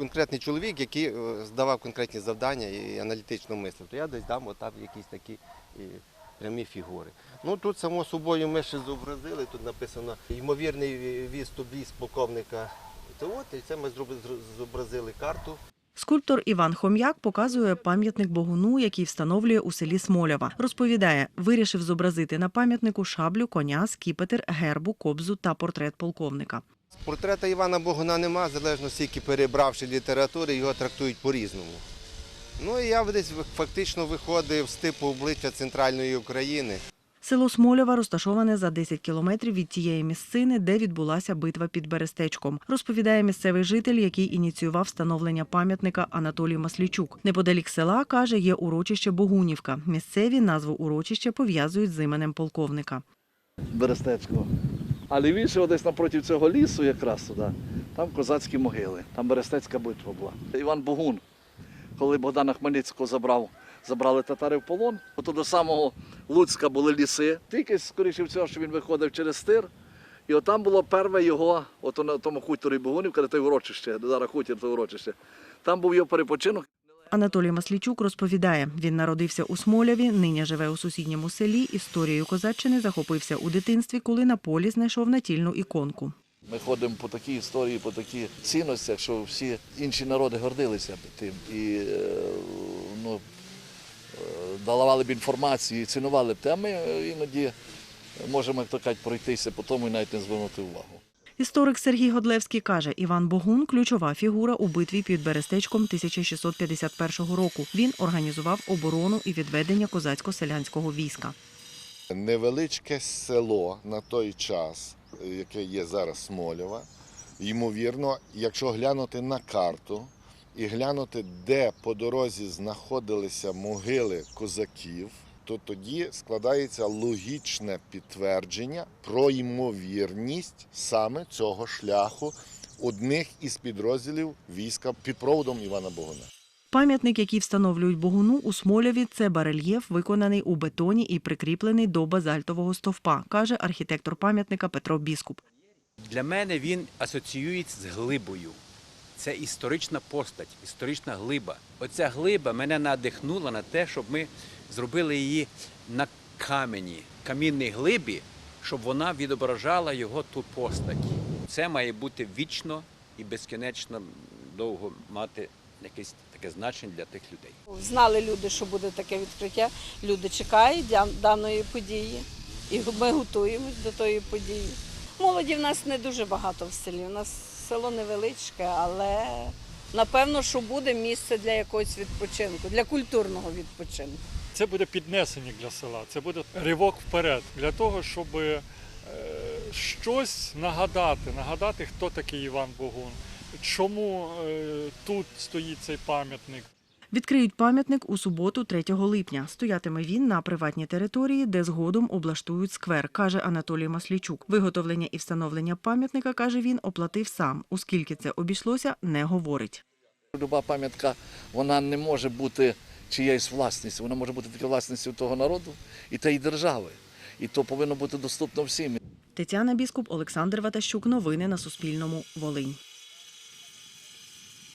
Конкретний чоловік, який е, здавав конкретні завдання і аналітично мислив, то я десь дам отак якісь такі прямі фігури. Ну тут само собою ми ще зобразили, тут написано ймовірний віз полковника. От, і це ми зобразили карту. Скульптор Іван Хом'як показує пам'ятник Богуну, який встановлює у селі Смолява. Розповідає, вирішив зобразити на пам'ятнику шаблю, коня, скіпетр, гербу, кобзу та портрет полковника. Портрета Івана Богуна нема, залежно скільки перебравши літератури, його трактують по-різному. Ну і я десь фактично виходив з типу обличчя центральної України. Село Смолява розташоване за 10 кілометрів від тієї місцини, де відбулася битва під Берестечком. Розповідає місцевий житель, який ініціював встановлення пам'ятника Анатолій Маслічук. Неподалік села каже, є урочище Богунівка. Місцеві назву урочища пов'язують з іменем полковника. Берестецького. А лівіше, десь напроти цього лісу, якраз туди, там козацькі могили, там Берестецька битва була. Іван Богун, коли Богдана Хмельницького забрав, забрали татари в полон, то до самого Луцька були ліси. Тільки, скоріше всього, що він виходив через стир. І отам було перше його, от на тому хуторі Богунівка, де те урочище, зараз хутір, то урочище. Там був його перепочинок. Анатолій Маслічук розповідає, він народився у Смоляві, нині живе у сусідньому селі. Історією козаччини захопився у дитинстві, коли на полі знайшов натільну іконку. Ми ходимо по такій історії, по таких цінностях, що всі інші народи гордилися тим і е, ну, е, давали б інформацію, цінували б те. А ми е, іноді можемо, як то кажуть, пройтися по тому і навіть не звернути увагу. Історик Сергій Годлевський каже, Іван Богун ключова фігура у битві під Берестечком 1651 року. Він організував оборону і відведення козацько-селянського війська. невеличке село на той час, яке є зараз Смолєва. Ймовірно, якщо глянути на карту і глянути, де по дорозі знаходилися могили козаків, то тоді складається логічне підтвердження про ймовірність саме цього шляху одних із підрозділів війська під проводом Івана Богуна. Пам'ятник, який встановлюють Богуну у Смоляві, це барельєф, виконаний у бетоні і прикріплений до базальтового стовпа, каже архітектор пам'ятника Петро Біскуп. Для мене він асоціюється з глибою. Це історична постать, історична глиба. Оця глиба мене надихнула на те, щоб ми зробили її на камені, камінній глибі, щоб вона відображала його ту постать. Це має бути вічно і безкінечно довго мати якесь таке значення для тих людей. Знали люди, що буде таке відкриття. Люди чекають даної події, і ми готуємось до тої події. Молоді в нас не дуже багато в селі. У нас село невеличке, але напевно, що буде місце для якогось відпочинку, для культурного відпочинку. Це буде піднесення для села, це буде ривок вперед для того, щоб е, щось нагадати, нагадати, хто такий Іван Богун, чому е, тут стоїть цей пам'ятник. Відкриють пам'ятник у суботу, 3 липня. Стоятиме він на приватній території, де згодом облаштують сквер, каже Анатолій Маслічук. Виготовлення і встановлення пам'ятника, каже він, оплатив сам. Оскільки це обійшлося, не говорить. Люба пам'ятка вона не може бути чиєюсь власністю, вона може бути тільки власністю того народу і тієї держави. І то повинно бути доступно всім. Тетяна Біскуп, Олександр Ватащук. Новини на Суспільному. Волинь.